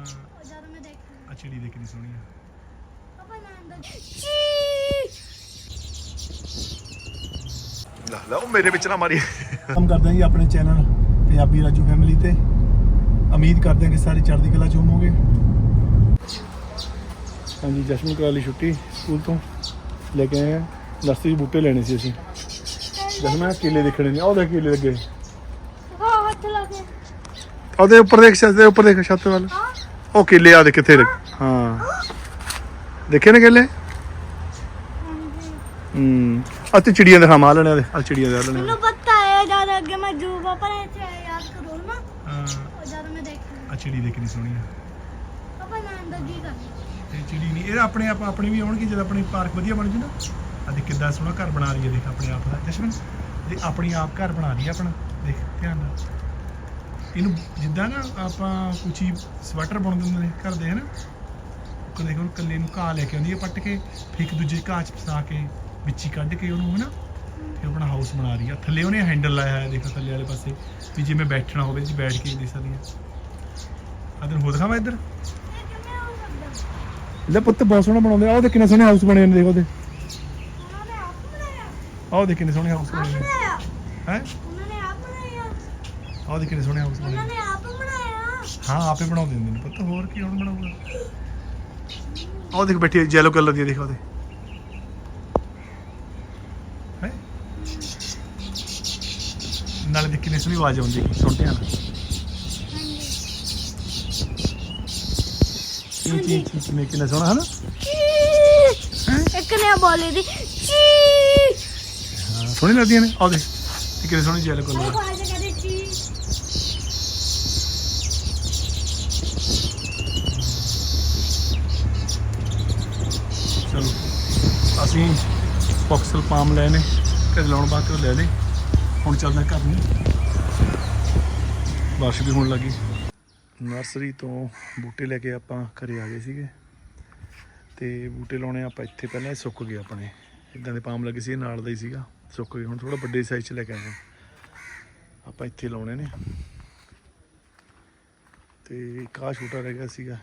ਹਾਂ ਜਦ ਮੈਂ ਦੇਖੀ ਆ ਚਿੜੀ ਦੇ ਕਿੰਨੀ ਸੋਹਣੀ ਆ। ਪਾਪਾ ਨਾ ਅੰਦਰ ਲੈ ਲੈ ਉਹ ਮੇਰੇ ਵਿੱਚ ਨਾ ਮਾਰੀ। ਕੰਮ ਕਰਦੇ ਹਾਂ ਜੀ ਆਪਣੇ ਚੈਨਲ ਪੰਜਾਬੀ ਰਾਜੂ ਫੈਮਿਲੀ ਤੇ। ਉਮੀਦ ਕਰਦੇ ਹਾਂ ਕਿ ਸਾਰੇ ਚੜ੍ਹਦੀ ਕਲਾ ਚ ਹੋਵੋਗੇ। ਹਾਂਜੀ ਜਸ਼ਨ ਕਰਾ ਲਈ ਛੁੱਟੀ ਸਕੂਲ ਤੋਂ। ਲੈ ਕੇ ਆਏ ਨਰਸਰੀ ਬੂਟੇ ਲੈਣੇ ਸੀ ਅਸੀਂ। ਜਸ਼ਨ ਮੈਂ ਕੇਲੇ ਦੇਖਣੇ ਨੇ। ਆਹ ਦੇਖ ਕੇਲੇ ਲੱਗੇ। ਹਾਂ ਹੱਥ ਲਾ ਕੇ। ਉਹਦੇ ਉੱਪਰ ਦੇਖ ਛੱਤ ਦੇ ਉੱਪਰ ਦੇਖ ਛੱਤ ਵੱਲ। ਹਾਂ ਉਹ ਕੇਲੇ ਆ ਦੇ ਕਿੱਥੇ ਲੱਗੇ ਹਾਂ। ਦੇਖੇ ਨੇ ਕੇਲੇ? ਹਾਂਜੀ ਹੂੰ ਅਤੇ ਚਿੜੀਆਂ ਦਿਖਾ ਮਾ ਲੈਣੇ ਆ ਆ ਚਿੜੀਆਂ ਦੇ ਲੈਣੇ ਮੈਨੂੰ ਪਤਾ ਹੈ ਜਦ ਅੱਗੇ ਮੈਂ ਜੂ ਪਾਪਾ ਨੇ ਯਾਦ ਕਰੋ ਨਾ। ਹਾਂ। ਉਹ ਜਦ ਮੈਂ ਦੇਖੀ ਆ ਚਿੜੀ ਦੇ ਕਿੰਨੀ ਸੋਹਣੀ ਆ। ਪਾਪਾ ਚਿੜੀ ਨਹੀਂ ਇਹ ਆਪਣੇ ਆਪ ਆਪਣੀ ਵੀ ਆਉਣਗੇ ਜਦ ਆਪਣੀ ਪਾਰਕ ਵਧੀਆ ਬਣ ਜੂ ਨਾ। ਆ ਦੇਖ ਕਿੱਦਾਂ ਸੋਹਣਾ ਘਰ ਬਣਾ ਰਹੀ ਹੈ ਦੇਖ ਆਪਣੇ ਆਪ ਦਾ। ਜਸ਼ਮਨ ਇਹ ਆਪਣੀ ਆਪ ਘਰ ਬਣਾ ਰਹੀ ਹੈ ਆਪਣਾ। ਦੇਖ ਧਿਆਨ ਨਾਲ। ਇਹਨੂੰ ਜਿੱਦਾਂ ਨਾ ਆਪਾਂ ਕੋਈ ਸਵੈਟਰ ਬੁਣ ਦਿੰਦੇ ਨੇ ਘਰ ਦੇ ਹਨਾ? ਉਹ ਦੇਖ ਕੱਲੇ ਨੂੰ ਘਾਹ ਲੈ ਕੇ ਆਉਂਦੀ ਹੈ ਪੱਟ ਕੇ, ਫਿਰ ਇੱਕ ਦੂਜੇ ਘਾਹ ਚ ਫਸਾ ਕੇ ਵਿੱਚ ਕੱਢ ਕੇ ਉਹਨੂੰ, ਹਨਾ? ਫਿਰ ਆਪਣਾ ਹਾਊਸ ਬਣਾ ਰਹੀ ਆ। ਥੱਲੇ ਉਹਨੇ ਹੈਂਡਲ ਲਾਇਆ ਹੋਇਆ, ਦੇਖੋ ਥੱਲੇ ਵਾਲੇ ਪਾਸੇ, ਵੀ ਜਿਵੇਂ ਬੈਠਣਾ ਹੋਵੇ, ਜੀ ਬੈਠ ਕੇ ਦੇਖ ਸਕਦੀ ਆ। ਅਦਰ ਹੋ ਦਿਖਾਵਾਂ ਇੱਧਰ? ਲੈ ਪੁੱਤ, ਬਹੁਤ ਸੋਹਣਾ ਬਣਾਉਂਦੇ ਆ। ਉਹ ਦੇਖ ਕਿੰਨੇ ਸੋਹਣੇ ਹਾਊਸ ਬਣੇ ਨੇ, ਦੇਖੋ ਉਹਦੇ ਆਹ ਦੇਖ ਕਿੰਨੇ ਸੋਹਣੇ ਹਾਊਸ ਬਣੇ ਨੇ। ਹੈ ਉਹਨਾਂ ਨੇ ਆਪ ਬਣਾਇਆ ਆਹ ਦੇਖ ਕਿੰਨੇ ਸੋਹਣੇ ਹਾਊਸ ਬਣੇ ਨੇ ਆਪ ਬਣਾਇਆ। ਹਾਂ ਆਪੇ ਬਣਾ ਦਿੰਦੇ ਨੇ। ਪੁੱਤ ਹੋਰ ਕੀ ਹੁਣ ਬਣਾਊਗਾ? ਆਹ ਦੇਖ ਬੈਠੀ ਯੈਲੋ ਕਲਰ ਦੀ ਦੇਖ ਉਹਦੇ ਹੈ? ਨਾਲੇ ਦੇਖ ਕਿੰਨੀ ਸੋਹਣੀ ਆਵਾਜ਼ ਆਉਂਦੀ ਸੁਣ ਧਿਆਨ ਨਾਲ ਚੀ ਚੀ ਚੀ ਕਿੰਨਾ ਸੋਹਣਾ ਹਨਾ? ਇੱਕ ਨੇ ਬੋਲੀ ਦੀ ਚੀ ਹਾਂ ਸੋਹਣੀ ਲੱਗਦੀਆਂ ਨੇ। ਆਹ ਦੇਖ ਕਿੰਨੀ ਸੋਹਣੀ ਯੈਲੋ ਕਲਰ ਬਾਹਰ ਜਗ੍ਹਾ ਦੇ ਚੀ ਚਲੋ। ਅਸੀਂ ਫੋਕਸਲ ਪਾਮ ਲੈ ਨੇ ਕਦੇ ਲਾਉਣ ਬਾਅਦ ਉਹ ਲੈ ਲਏ। ਹੁਣ ਚੱਲਦਾ ਘਰ ਨੂੰ। ਬਾਰਿਸ਼ ਵੀ ਹੋਣ ਲੱਗੀ ਨਰਸਰੀ ਤੋਂ ਬੂਟੇ ਲੈ ਕੇ ਆਪਾਂ ਘਰੇ ਆ ਗਏ ਸੀਗੇ। ਤੇ ਬੂਟੇ ਲਾਉਣੇ ਆਪਾਂ ਇੱਥੇ ਪਹਿਲਾਂ ਸੁੱਕ ਗਏ ਆਪਣੇ। ਇਦਾਂ ਦੇ ਪਾਮ ਲੱਗੇ ਸੀ ਨਾਲ ਦਾ ਹੀ ਸੀਗਾ। ਸੁੱਕ ਗਏ, ਹੁਣ ਥੋੜਾ ਵੱਡੇ ਸਾਈਜ਼ 'ਚ ਲੈ ਕੇ ਆਏ ਆਪਾਂ ਇੱਥੇ ਲਾਉਣੇ ਨੇ। ਤੇ ਇੱਕ ਛੋਟਾ ਰਹਿ ਗਿਆ ਸੀਗਾ।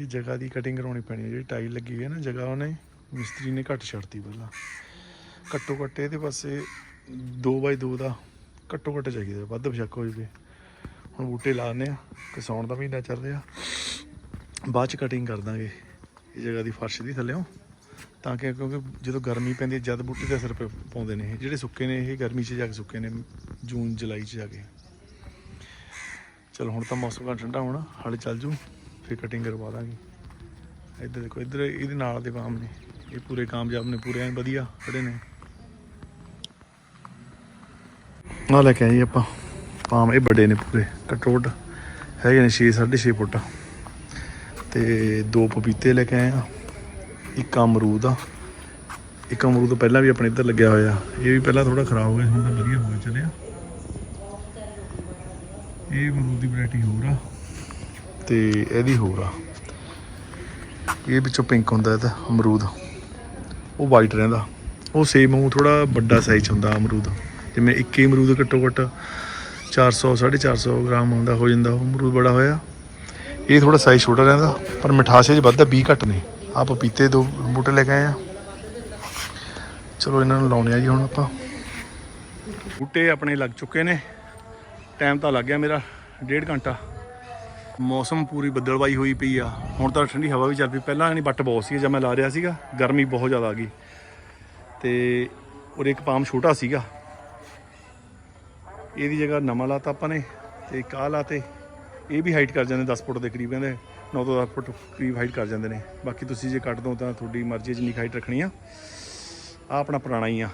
ਇਹ ਜਗ੍ਹਾ ਦੀ ਕਟਿੰਗ ਕਰਾਉਣੀ ਪੈਣੀ ਹੈ, ਜਿਹੜੀ ਟਾਈਲ ਲੱਗੀ ਹੋਈ ਹੈ ਨਾ ਜਗ੍ਹਾ ਉਹਨੇ, ਮਿਸਤਰੀ ਨੇ ਘੱਟ ਛੱਡਤੀ ਪਹਿਲਾਂ। ਘੱਟੋ ਘੱਟ ਇਹਦੇ ਪਾਸੇ 2x2 ਦਾ ਘੱਟੋ ਘੱਟ ਚਾਹੀਦਾ, ਵੱਧ ਬਸ਼ੱਕ ਹੋ ਜਵੇ ਹੁਣ ਬੂਟੇ ਲਾਉਂਦੇ ਆ ਕਿਸਾਨ ਦਾ ਮਹੀਨਾ ਚੱਲ ਰਿਹਾ। ਬਾਅਦ ਚ ਕਟਿੰਗ ਕਰ ਦਾਂਗੇ, ਇਹ ਜਗ੍ਹਾ ਦੀ ਫਰਸ਼ ਦੀ ਥੱਲੇੋਂ ਤਾਂ ਕਿ ਕਿਉਂਕਿ ਜਦੋਂ ਗਰਮੀ ਪੈਂਦੀ ਹੈ, ਜਦ ਬੂਟੇ ਦੇ ਅਸਰ ਪ- ਪਾਉਂਦੇ ਨੇ ਇਹ, ਜਿਹੜੇ ਸੁੱਕੇ ਨੇ ਇਹ ਗਰਮੀ 'ਚ ਜਾ ਕੇ ਸੁੱਕੇ ਨੇ, ਜੂਨ ਜੁਲਾਈ 'ਚ ਜਾ ਕੇ। ਚਲੋ ਹੁਣ ਤਾਂ ਮੌਸਮ ਕਾ ਠੰਡਾ ਹੋਣਾ ਹਾਲੇ ਚੱਲ ਜੂ। ਫਿਰ ਕਟਿੰਗ ਕਰਵਾ ਦਾਂਗੇ। ਇੱਧਰ ਦੇਖੋ, ਇੱਧਰ ਇਹਦੇ ਨਾਲ ਦੇ ਕਾਮ ਨੇ। ਇਹ ਪੂਰੇ ਕਾਮਯਾਬ ਨੇ, ਪੂਰੇ ਐਨ ਵਧੀਆ ਖੜੇ ਨੇ। ਨਾ ਲੈ ਕੇ ਆਈ ਆਪਾਂ। ਪਾਮ ਇਹ ਵੱਡੇ ਨੇ ਪੂਰੇ ਕਟੋਟ ਹੈਗੇ ਨੇ 6 6.5 ਫੁੱਟ। ਤੇ ਦੋ ਪਪੀਤੇ ਲੈ ਕੇ ਆਏ ਆ। ਇੱਕ ਅਮਰੂਦ ਆ। ਇੱਕ ਅਮਰੂਦ ਪਹਿਲਾਂ ਵੀ ਆਪਣੇ ਇੱਧਰ ਲੱਗਿਆ ਹੋਇਆ। ਇਹ ਵੀ ਪਹਿਲਾਂ ਥੋੜਾ ਖਰਾਬ ਹੋ ਗਿਆ ਹੁਣ ਤਾਂ ਵਧੀਆ ਹੋ ਗਿਆ, ਚੱਲਿਆ। ਇਹ ਅਮਰੂਦ ਦੀ ਵੈਰਾਈਟੀ ਹੋਰ ਆ। ਤੇ ਇਹਦੀ ਹੋਰ ਆ। ਇਹ ਵਿੱਚੋਂ ਪਿੰਕ ਹੁੰਦਾ ਇਹਦਾ, ਅਮਰੂਦ। ਉਹ ਵਾਈਟ ਰਹਿੰਦਾ। ਉਹ ਸੇਮ ਉਹ ਥੋੜਾ ਵੱਡਾ ਸਾਈਜ਼ ਹੁੰਦਾ ਅਮਰੂਦ। ਜਿਵੇਂ ਇੱਕ ਹੀ ਅਮਰੂਦ ਘੱਟੋ ਘੱਟ 400 450 ਗ੍ਰਾਮ ਹੁੰਦਾ, ਹੋ ਜਾਂਦਾ। ਉਹ ਅਮਰੂਦ ਬੜਾ ਹੋਇਆ। ਇਹ ਥੋੜਾ ਸਾਈਜ਼ ਛੋਟਾ ਰਹਿੰਦਾ, ਪਰ ਮਿਠਾਸ ਇਹ ਵੱਧਦਾ 20 ਘੱਟ ਨੇ। ਆ ਪਪੀਤੇ ਦੋ ਬੂਟੇ ਲੈ ਕੇ ਆਏ ਆ। ਚਲੋ ਇਹਨਾਂ ਨੂੰ ਲਾਉਣੇ ਆ ਜੀ ਹੁਣ ਆਪਾਂ। ਬੂਟੇ ਆਪਣੇ ਲੱਗ ਚੁੱਕੇ ਨੇ। ਟਾਈਮ ਤਾਂ ਲੱਗ ਗਿਆ ਮੇਰਾ, ਡੇਢ ਘੰਟਾ। ਮੌਸਮ ਪੂਰੀ ਬੱਦਲਵਾਈ ਹੋਈ ਪਈ ਆ। ਹੁਣ ਤਾਂ ਠੰਡੀ ਹਵਾ ਵੀ ਚੱਲ ਪਈ। ਪਹਿਲਾਂ ਨਹੀਂ ਬੱਟ ਬਹੁਤ ਸੀ ਜਦ ਮੈਂ ਲਾ ਰਿਹਾ ਸੀਗਾ, ਗਰਮੀ ਬਹੁਤ ਜ਼ਿਆਦਾ ਆ ਗਈ। ਤੇ ਔਰ ਇੱਕ ਪਾਮ ਛੋਟਾ ਸੀਗਾ। ਇਹਦੀ ਜਗ੍ਹਾ ਨਵਾਂ ਲਾਤਾ ਆਪਾਂ ਨੇ ਤੇ ਇੱਕ ਆਹ ਲਾਤੇ। ਇਹ ਵੀ ਹਾਈਟ ਕਰ ਜਾਂਦੇ 10 ਫੁੱਟ ਦੇ ਕਰੀਬ ਕਹਿੰਦੇ 9 ਤੋਂ 10 ਫੁੱਟ ਕਰੀਬ ਹਾਈਟ ਕਰ ਜਾਂਦੇ ਨੇ। ਬਾਕੀ ਤੁਸੀਂ ਜੇ ਕੱਟ ਦੋ ਤਾਂ ਤੁਹਾਡੀ ਮਰਜ਼ੀ ਹੈ ਜਿੰਨੀ ਹਾਈਟ ਰੱਖਣੀ ਆ। ਆ ਆਪਣਾ ਪੁਰਾਣਾ ਹੀ ਆ।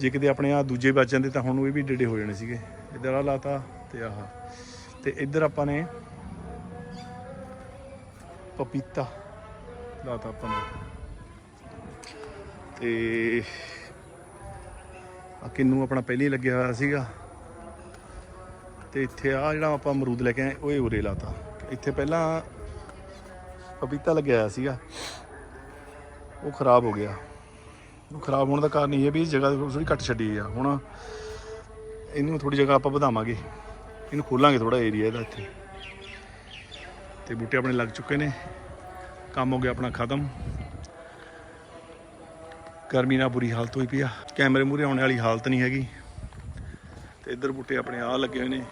ਜੇ ਕਿਤੇ ਆਪਣੇ ਆ ਦੂਜੇ ਬਚ ਜਾਂਦੇ ਤਾਂ ਹੁਣ ਇਹ ਵੀ ਡੇਡੇ ਹੋ ਜਾਣੇ ਸੀਗੇ। ਇੱਧਰ ਆ ਲਾਤਾ ਤੇ ਆਹ। ਤੇ ਇੱਧਰ ਆਪਾਂ ਨੇ ਪਪੀਤਾ ਲਾਤਾ ਆਪਾਂ ਨੇ ਤੇ ਆ ਕਿੰਨੂ ਆਪਣਾ ਪਹਿਲੇ ਲੱਗਿਆ ਹੋਇਆ ਸੀਗਾ। ਤੇ ਇੱਥੇ ਆ ਜਿਹੜਾ ਆਪਾਂ ਅਮਰੂਦ ਲੈ ਕੇ ਆਏ ਉਹ ਇਹ ਉਰੇ ਲਾਤਾ। ਇੱਥੇ ਪਹਿਲਾਂ ਪਪੀਤਾ ਲੱਗਿਆ ਹੋਇਆ ਸੀਗਾ। ਉਹ ਖਰਾਬ ਹੋ ਗਿਆ। ਉਹ ਖਰਾਬ ਹੋਣ ਦਾ ਕਾਰਨ ਇਹ ਹੈ ਵੀ ਜਗ੍ਹਾ ਥੋੜੀ ਘੱਟ ਛੱਡੀ ਆ। ਹੁਣ ਇਹਨੂੰ ਥੋੜੀ ਜਗ੍ਹਾ ਆਪਾਂ ਵਧਾਵਾਂਗੇ। ਇਹਨੂੰ ਖੋਲਾਂਗੇ ਥੋੜਾ ਏਰੀਆ ਇਹਦਾ ਇੱਥੇ। ਤੇ ਬੂਟੇ ਆਪਣੇ ਲੱਗ ਚੁੱਕੇ ਨੇ। ਕੰਮ ਹੋ ਗਿਆ ਆਪਣਾ ਖਤਮ। ਗਰਮੀ ਨਾਲ ਬੁਰੀ ਹਾਲਤ ਹੋਈ ਪਈ ਆ। ਕੈਮਰੇ ਮੂਹਰੇ ਆਉਣ ਵਾਲੀ ਹਾਲਤ ਨਹੀਂ ਹੈਗੀ। ਤੇ ਇੱਧਰ ਬੂਟੇ ਆਪਣੇ ਆ ਲੱਗੇ ਹੋਏ ਨੇ।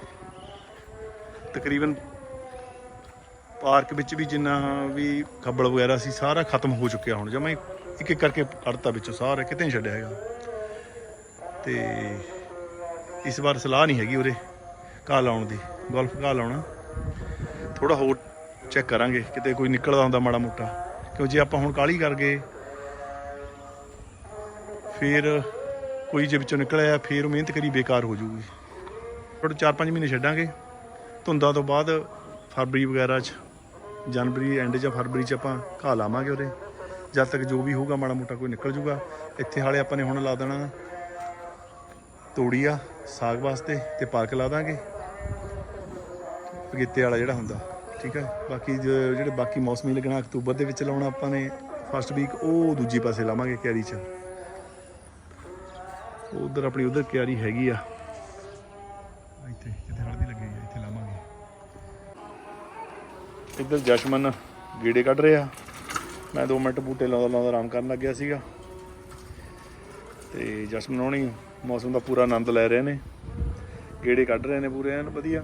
ਤਕਰੀਬਨ ਪਾਰਕ ਵਿੱਚ ਵੀ ਜਿੰਨਾ ਵੀ ਖੱਬਲ ਵਗੈਰਾ ਸੀ, ਸਾਰਾ ਖਤਮ ਹੋ ਚੁੱਕਿਆ ਹੁਣ। ਜਮਾਂ ਇੱਕ ਇੱਕ ਕਰਕੇ ਕੱਢਤਾ ਵਿੱਚੋਂ ਸਾਰਾ, ਕਿਤੇ ਨਹੀਂ ਛੱਡਿਆ ਹੈਗਾ। ਤੇ ਇਸ ਵਾਰ ਸਲਾਹ ਨਹੀਂ ਹੈਗੀ ਉਰੇ। ਘਾਹ ਲਾਉਣ ਦੀ। ਗੋਲਫ ਘਾਹ ਲਾਉਣਾ। ਥੋੜਾ ਹੋਰ ਚੈੱਕ ਕਰਾਂਗੇ, ਕਿਤੇ ਕੋਈ ਨਿਕਲਦਾ ਹੁੰਦਾ ਮਾੜਾ ਮੋਟਾ। ਕਿਉਂ ਜੇ ਆਪਾਂ ਹੁਣ ਕਾਲੀ ਕਰ ਗਏ, ਫਿਰ ਕੋਈ ਜੇ ਵਿੱਚੋਂ ਨਿਕਲਿਆ, ਫਿਰ ਉਹ ਮਿਹਨਤ ਕਰੀ ਬੇਕਾਰ ਹੋ ਜਾਊਗੀ। ਥੋੜੇ 4-5 ਮਹੀਨੇ ਛੱਡਾਂਗੇ। ਧੁੰਦਾਂ ਤੋਂ ਬਾਅਦ ਫਰਵਰੀ ਵਗੈਰਾ ਚ, ਜਨਵਰੀ ਐਂਡ ਜਾਂ ਫਰਵਰੀ ਚ ਆਪਾਂ ਘਾਹ ਲਾਵਾਂਗੇ ਉਹਦੇ। ਜਦ ਤੱਕ ਜੋ ਵੀ ਹੋਊਗਾ, ਮਾੜਾ ਮੋਟਾ ਕੋਈ ਨਿਕਲ ਜੂਗਾ ਇੱਥੇ ਹਾਲੇ ਆਪਾਂ ਨੇ ਹੁਣ ਲਾ ਦੇਣਾ ਤੋੜੀ ਆ ਸਾਗ ਵਾਸਤੇ ਤੇ ਪਾਰਕ ਲਾ ਦਾਂਗੇ। ਪਗੀਤੇ ਵਾਲਾ ਜਿਹੜਾ ਹੁੰਦਾ। ਠੀਕ ਹੈ ਬਾਕੀ ਜਿਹੜੇ ਬਾਕੀ ਮੌਸਮੀ ਲੱਗਣਾ, ਅਕਤੂਬਰ ਦੇ ਵਿੱਚ ਲਾਉਣਾ ਆਪਾਂ ਨੇ ਫਸਟ ਵੀਕ ਉਹ ਦੂਜੀ ਪਾਸੇ ਲਾਵਾਂਗੇ ਕਿਆਰੀ 'ਚ। ਉਧਰ ਆਪਣੀ ਉਧਰ ਕਿਆਰੀ ਹੈਗੀ ਆ। ਇੱਥੇ, ਜਿੱਥੇ ਹਲਦੀ ਲੱਗੀ ਆ, ਇੱਥੇ ਲਾਵਾਂਗੇ। ਇੱਧਰ ਜਸ਼ਮਨ ਗੀੜੇ ਕੱਢ ਰਿਹਾ। ਮੈਂ 2 ਮਿੰਟ ਬੂਟੇ ਲਾਉਂਦਾ ਲਾਉਂਦਾ ਆਰਾਮ ਕਰਨ ਲੱਗਿਆ ਸੀਗਾ। ਤੇ ਜਸ਼ਮਨ ਹੋਣੀ ਮੌਸਮ ਦਾ ਪੂਰਾ ਆਨੰਦ ਲੈ ਰਹੇ ਨੇ। ਗੇੜੇ ਕੱਢ ਰਹੇ ਨੇ ਪੂਰੇ ਐਨ, ਵਧੀਆ।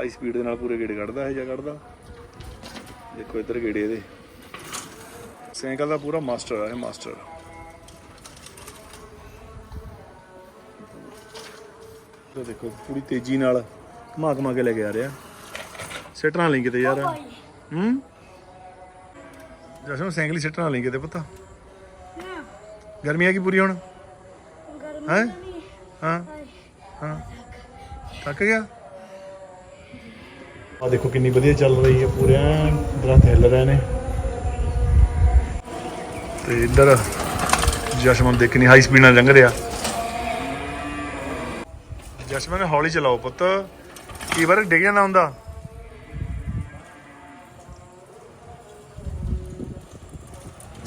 ਹਾਈ ਸਪੀਡ ਦੇ ਨਾਲ ਪੂਰੇ ਗੇੜੇ ਕੱਢਦਾ ਹੈ ਜਾਂ ਕੱਢਦਾ। ਦੇਖੋ ਇੱਧਰ ਗੇੜੇ ਇਹਦੇ। ਸਾਈਕਲ ਦਾ ਪੂਰਾ ਮਾਸਟਰ ਹੈ ਮਾਸਟਰ। ਇਹ ਦੇਖੋ ਪੂਰੀ ਤੇਜ਼ੀ ਨਾਲ ਘੁਮਾ ਘੁਮਾ ਕੇ ਲੈ ਕੇ ਆ ਰਿਹਾ। ਸਿੱਟਣਾ ਲਈ ਕਿਤੇ ਯਾਰ। ਹੂੰ? ਜਸ਼ਨ ਸਾਈਕਲ ਹੀ ਸਿੱਟਣਾ ਲਈ ਕਿਤੇ ਪਤਾ। ਨਾ ਗਰਮੀ ਆ ਗਈ ਪੂਰੀ ਹੁਣ? ਗਰਮੀ ਹੈਂ? ਹਾਂ। ਹਾਂ। ਥੱਕ ਗਿਆ? ਆ ਦੇਖੋ ਕਿੰਨੀ ਵਧੀਆ ਚੱਲ ਰਹੀ ਹੈ ਪੂਰੇ ਐਨ ਦਰਖਤ ਹਿੱਲ ਰਹੇ ਨੇ। ਤੇ ਇੱਧਰ ਜਸ਼ਮਨ ਦੇਖਣੀ ਹਾਈ ਸਪੀਡ ਨਾਲ ਲੰਘ ਰਿਹਾ। ਜਸ਼ਮਨ ਹੌਲੀ ਚਲਾਓ ਪੁੱਤ। ਕਈ ਵਾਰ ਡਿੱਗ ਜਾਂਦਾ ਹੁੰਦਾ?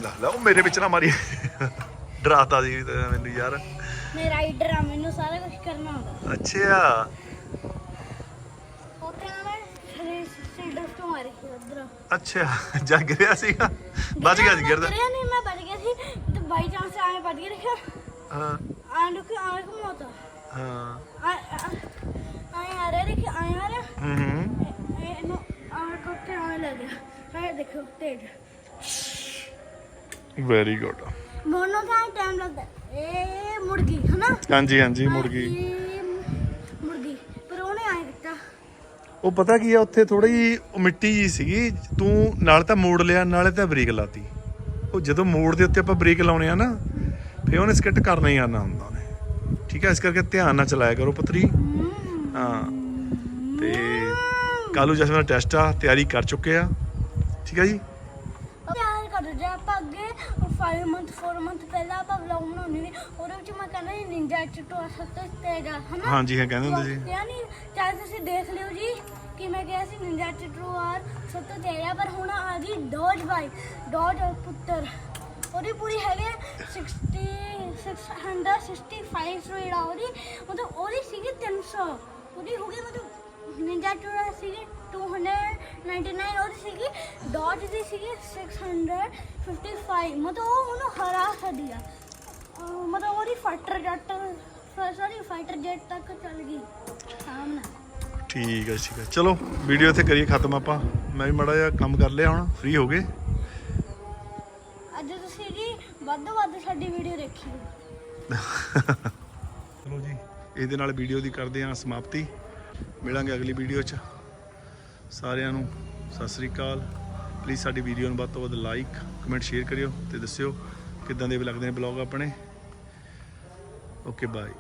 ਲਾ ਲਾ ਉਹ ਮੇਰੇ ਵਿੱਚ ਨਾ ਮਾਰੀ। ਡਰਾਤਾ ਸੀ ਮੈਨੂੰ ਯਾਰ। ਮੈਂ ਰਾਈਡਰ ਆ ਮੈਨੂੰ ਸਾਰਾ ਕੁਝ ਕਰਨਾ ਹੁੰਦਾ। ਅੱਛਾ। ਸੀਡਰ ਤੋਂ ਮਾਰੀ ਸੀ ਉਧਰ। ਅੱਛਾ ਜਾ ਗਿਰਿਆ ਸੀਗਾ। ਬਚ ਗਿਆ ਸੀ ਗਿਰਦਾ। ਗਿਰਿਆ ਨਹੀਂ ਮੈਂ ਬਚ ਗਿਆ ਸੀ। ਤੇ ਬਾਈ ਚਾਂਸ ਆਏ ਬਚ ਗਿਆ ਦੇਖਿਆ ਹਾਂ। ਆਂ ਰੁਕ ਆਂ ਘੁਮਾਤਾ ਹਾਂ। ਆਏ ਆ ਰਿਹਾ ਆਏ ਆ ਰਿਹਾ। ਹੂੰ ਹੂੰ। ਇਹ- ਇਹਨੂੰ ਆਂ ਕੋਤੇ ਆਏ ਲੱਗਿਆ ਮੈਂ ਦੇਖੋ ਤੇਜ ਵੈਰੀ ਗੁੱਡ ਮੋਨੋ ਦਾ ਟਾਈਮ ਲੱਗਦਾ। ਇਹ ਮੁੜ ਗਈ ਹਨਾ? ਹਾਂਜੀ ਹਾਂਜੀ ਮੁੜ ਉਹ ਪਤਾ ਕੀ ਆ, ਉੱਥੇ ਥੋੜੀ ਮਿੱਟੀ ਜੀ ਸੀਗੀ, ਤੂੰ ਨਾਲ ਤਾਂ ਮੋੜ ਲਿਆ, ਨਾਲੇ ਤਾਂ ਬ੍ਰੇਕ ਲਾਤੀ। ਉਹ ਜਦੋਂ ਮੋੜ ਦੇ ਉੱਤੇ ਆਪਾਂ ਬ੍ਰੇਕ ਲਾਉਣੇ ਆ ਨਾ ਫੇ ਉਹਨੇ ਸਕਿੱਟ ਕਰਨਾ ਹੀ ਆਣਾ ਹੁੰਦਾ ਉਹਨੇ। ਠੀਕ ਹੈ ਇਸ ਕਰਕੇ ਧਿਆਨ ਨਾਲ ਚਲਾਇਆ ਕਰੋ ਪਤਰੀ। ਹਾਂ। ਤੇ ਕਾਲੂ ਜਸਮਨ ਦਾ ਟੈਸਟ ਆ, ਤਿਆਰੀ ਕਰ ਚੁੱਕੇ ਆ। ਠੀਕ ਹੈ ਜੀ? ਯਾਰ ਕਰ ਜਾ ਆਪਾਂ ਅੱਗੇ 5 ਮੰਥ 4 ਮੰਥ ਪਹਿਲਾਂ ਆਪਾਂ ਵਲੌਗ ਬਣਾਉਣੀ ਨੇ ਉਹਦੇ ਵਿੱਚ ਮੈਂ ਕਹਿੰਦਾ ਸੀ ਨਿੰਜਾ ਚਟੋ ਸੱਤ ਆ ਹਨਾ? ਹਾਂਜੀ ਹਾਂ ਕਹਿੰਦੇ ਹੁੰਦੇ ਸੀ। ਨਹੀਂ ਚਾਹੇ ਤੁਸੀਂ ਦੇਖ ਲਿਓ ਜੀ ਕਿ ਮੈਂ ਕਿਹਾ ਸੀ ਨਿੰਜਾ ਚਟੋ ਆਰ ਸੱਤ ਆ ਪਰ ਹੁਣ ਆ ਗਈ ਡੋਜ ਬਾਈ ਡੋਜ ਪੁੱਤਰ। ਉਹਦੀ ਪੂਰੀ ਹੈਗੇ 60 665 ਸਪੀਡ ਆ ਉਹਦੀ। ਮਤਲਬ ਉਹਦੀ ਸੀਗੀ 300 ਉਹਦੀ ਹੋ ਗਈ ਮਤਲਬ ਨਿੰਜਾ ਚਟੋ ਸੀਗੀ। 299 ਉਹਦੀ ਸੀਗੀ ਡੋਜ ਦੀ ਸੀਗੀ 655 ਮਤਲਬ ਉਹ ਉਹਨੂੰ ਹਰਾ ਸਕਦੀ ਆ। ਅਹ ਮਤਲਬ ਉਹਦੀ ਫਾਈਟਰ ਜੱਟ ਸੌਰੀ ਫਾਈਟਰ ਜੈਟ ਤੱਕ ਚੱਲ ਗਈ ਸਾਹਮਣੇ। ਠੀਕ ਹੈ ਠੀਕ ਹੈ ਚਲੋ ਵੀਡੀਓ ਇੱਥੇ ਕਰੀਏ ਖਤਮ ਆਪਾਂ। ਮੈਂ ਵੀ ਮੜਾ ਜਿਹਾ ਕੰਮ ਕਰ ਲਿਆ ਹੁਣ ਫ੍ਰੀ ਹੋ ਗਏ। ਅੱਜ ਤੁਸੀਂ ਜੀ ਵੱਧ ਤੋਂ ਵੱਧ ਸਾਡੀ ਵੀਡੀਓ ਦੇਖਿਓ। ਚਲੋ ਜੀ ਇਹਦੇ ਨਾਲ ਵੀਡੀਓ ਦੀ ਕਰਦੇ ਹਾਂ ਸਮਾਪਤੀ। ਮਿਲਾਂਗੇ ਅਗਲੀ ਵੀਡੀਓ 'ਚ। ਸਾਰਿਆਂ ਨੂੰ ਸਤਿ ਸ੍ਰੀ ਅਕਾਲ। ਪਲੀਜ਼ ਸਾਡੀ ਵੀਡੀਓ ਨੂੰ ਵੱਧ ਤੋਂ ਵੱਧ ਲਾਈਕ ਕਮੈਂਟ ਸ਼ੇਅਰ ਕਰਿਓ ਤੇ ਦੱਸਿਓ ਕਿੱਦਾਂ ਦੇ ਵੀ ਲੱਗਦੇ ਨੇ ਬਲੌਗ ਆਪਣੇ। Okay bye